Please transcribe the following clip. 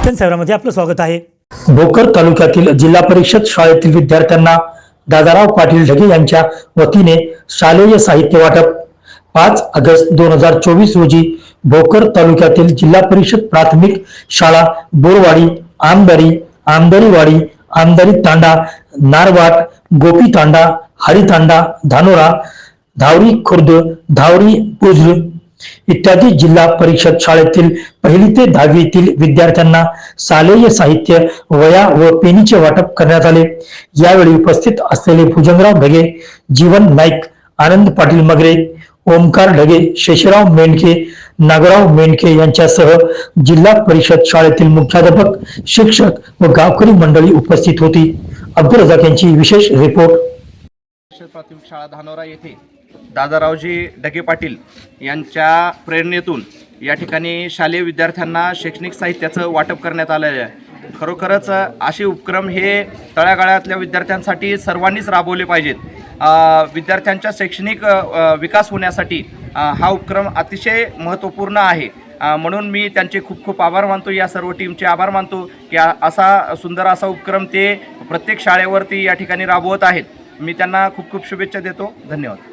शिक्षण सेवामध्ये आपलं स्वागत आहे. भोकर तालुक्यातील जिल्हा परिषद शाळेतील विद्यार्थ्यांना दादाराव पाटील ढगे यांच्या वतीने शालेय साहित्य वाटप. पाच ऑगस्ट दोन हजार चोवीस रोजी भोकर तालुक्यातील जिल्हा परिषद प्राथमिक शाळा बोरवाडी आमदारी आमदारीवाडी आमदारी तांडा नारवाट गोपी तांडा हरी तांडा धानोरा धावरी खुर्द धावरी बुजुर्ग इत्यादी जिल्हा परिषद शाळेतील पहिली ते दहावीतील विद्यार्थ्यांना शालेय साहित्य वया व पेनीचे वाटप करण्यात आले. यावेळी उपस्थित असलेले भुजंगराव ढगे जीवन नाईक आनंद पाटील मगरे ओमकार ढगे शेषराव मेंढके नागराव मेंढके यांच्यासह जिल्हा परिषद शाळेतील मुख्याध्यापक शिक्षक व गावकरी मंडळी उपस्थित होती. अब्दुल रजाक यांची विशेष रिपोर्ट. प्राथमिक शाळा धानोरा येथे दादारावजी ढगे पाटील यांच्या प्रेरणेतून या ठिकाणी शालेय विद्यार्थ्यांना शैक्षणिक साहित्याचं वाटप करण्यात आलेलं आहे. खरोखरच असे उपक्रम हे तळागाळातल्या विद्यार्थ्यांसाठी सर्वांनीच राबवले पाहिजेत. विद्यार्थ्यांच्या शैक्षणिक विकास होण्यासाठी हा उपक्रम अतिशय महत्त्वपूर्ण आहे. म्हणून मी त्यांचे खूप खूप आभार मानतो. या सर्व टीमचे आभार मानतो की असा सुंदर असा उपक्रम ते प्रत्येक शाळेवरती या ठिकाणी राबवत आहेत. मी त्यांना खूप खूप शुभेच्छा देतो. धन्यवाद.